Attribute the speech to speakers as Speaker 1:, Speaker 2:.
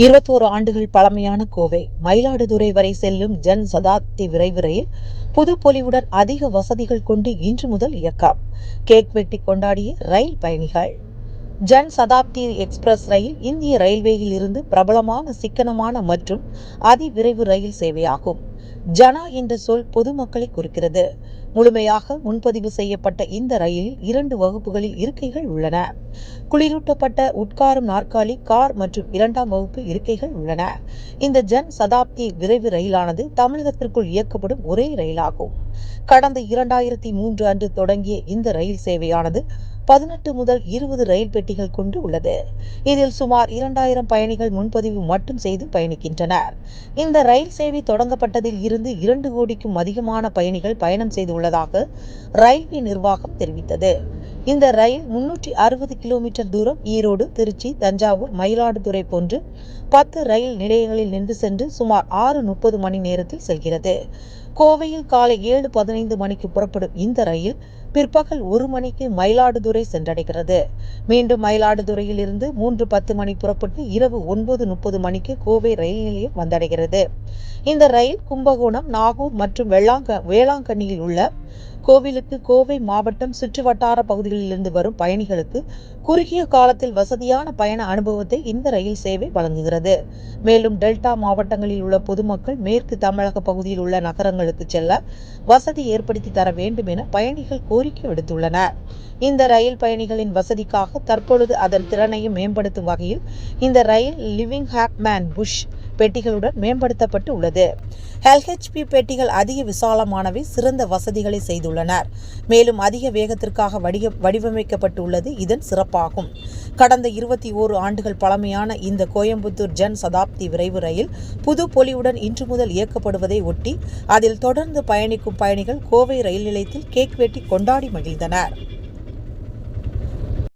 Speaker 1: இருபத்தோரு ஆண்டுகள் பழமையான கோவை. மயிலாடுதுறை வரை செல்லும் ஜன் சதாப்தி விரைவு ரயில் புது பொலிவுடன் அதிக வசதிகள் கொண்டு இன்று முதல் இயக்கம். கேக் வெட்டி கொண்டாடிய ரயில் பயணிகள். ஜன் சதாப்தி எக்ஸ்பிரஸ் ரயில் இந்திய ரயில்வேயில் இருந்து பிரபலமான சிக்கனமான மற்றும் அதிவிரைவு ரயில் சேவையாகும். ஜனா என்ற சொல் பொதுமக்களை குறிக்கிறது. முழுமையாக முன்பதிவு செய்யப்பட்ட இந்த ரயிலில் இரண்டு வகுப்புகளில் இருக்கைகள் உள்ளன. குளிரூட்டப்பட்ட உட்காரும் நாற்காலி கார் மற்றும் இரண்டாம் வகுப்பு இருக்கைகள் உள்ளன. இந்த ஜன் சதாப்தி விரைவு ரயிலானது தமிழகத்திற்குள் இயக்கப்படும் ஒரே ரயிலாகும். கடந்த இரண்டாயிரத்தி மூன்று அன்று தொடங்கிய இந்த ரயில் சேவையானது பதினெட்டு முதல் இருபது ரயில் பெட்டிகள் கொண்டு உள்ளது. இதில் சுமார் இரண்டாயிரம் பயணிகள் முன்பதிவு மட்டும் செய்து பயணிக்கின்றனர். இந்த ரயில் சேவை தொடங்கப்பட்டதில் இருந்து இரண்டு கோடிக்கும் அதிகமான பயணிகள் பயணம் செய்துள்ளதாக ரயில்வே நிர்வாகம் தெரிவித்தது. இந்த ரயில் முன்னூற்றி அறுபது கிலோமீட்டர் தூரம் ஈரோடு திருச்சி தஞ்சாவூர் மயிலாடுதுறை போன்று பத்து ரயில் நிலையங்களில் நின்று சென்று சுமார் ஆறு முப்பது மணி நேரத்தில் செல்கிறது. கோவையில் காலை ஏழு பதினைந்து மணிக்கு புறப்படும் இந்த ரயில் பிற்பகல் ஒரு மணிக்கு மயிலாடுதுறை சென்றடைகிறது. மீண்டும் மயிலாடுதுறையில் இருந்து மூன்று பத்து மணி புறப்பட்டு இரவு ஒன்பது முப்பது மணிக்கு கோவை ரயில் நிலையம் வந்தடைகிறது. இந்த ரயில் கும்பகோணம் நாகூர் மற்றும் வெள்ளாங்க வேளாங்கண்ணியில் உள்ள கோவிலுக்கு கோவை மாவட்டம் சுற்று வட்டார பகுதிகளிலிருந்து வரும் பயணிகளுக்கு குறுகிய காலத்தில் வசதியான பயண அனுபவத்தை இந்த ரயில் சேவை வழங்குகிறது. மேலும் டெல்டா மாவட்டங்களில் உள்ள பொதுமக்கள் மேற்கு தமிழக பகுதியில் உள்ள நகரங்களுக்கு செல்ல வசதி ஏற்படுத்தி தர வேண்டும் என பயணிகள் கோரிக்கை விடுத்துள்ளனர். இந்த ரயில் பயணிகளின் வசதிக்காக தற்பொழுது அதன் திறனையும் மேம்படுத்தும் வகையில் இந்த ரயில் லிவிங் ஹேக்மேன் புஷ் பெட்டிகளுடன் மேம்படுத்தப்பட்டு உள்ளது. எல்ஹெச்பி பெட்டிகள் அதிக விசாலமானவை சிறந்த வசதிகளை செய்துள்ளனர் மேலும் அதிக வேகத்திற்காக வடிக வடிவமைக்கப்பட்டுள்ளது. இதன் சிறப்பாகும். கடந்த இருபத்தி ஓரு ஆண்டுகள் பழமையான இந்த கோயம்புத்தூர் ஜன் சதாப்தி விரைவு ரயில் புது பொலிவுடன் இன்று முதல் இயக்கப்படுவதை ஒட்டி அதில் தொடர்ந்து பயணிக்கும் பயணிகள் கோவை ரயில் நிலையத்தில் கேக் வெட்டி கொண்டாடி மகிழ்ந்தனர்.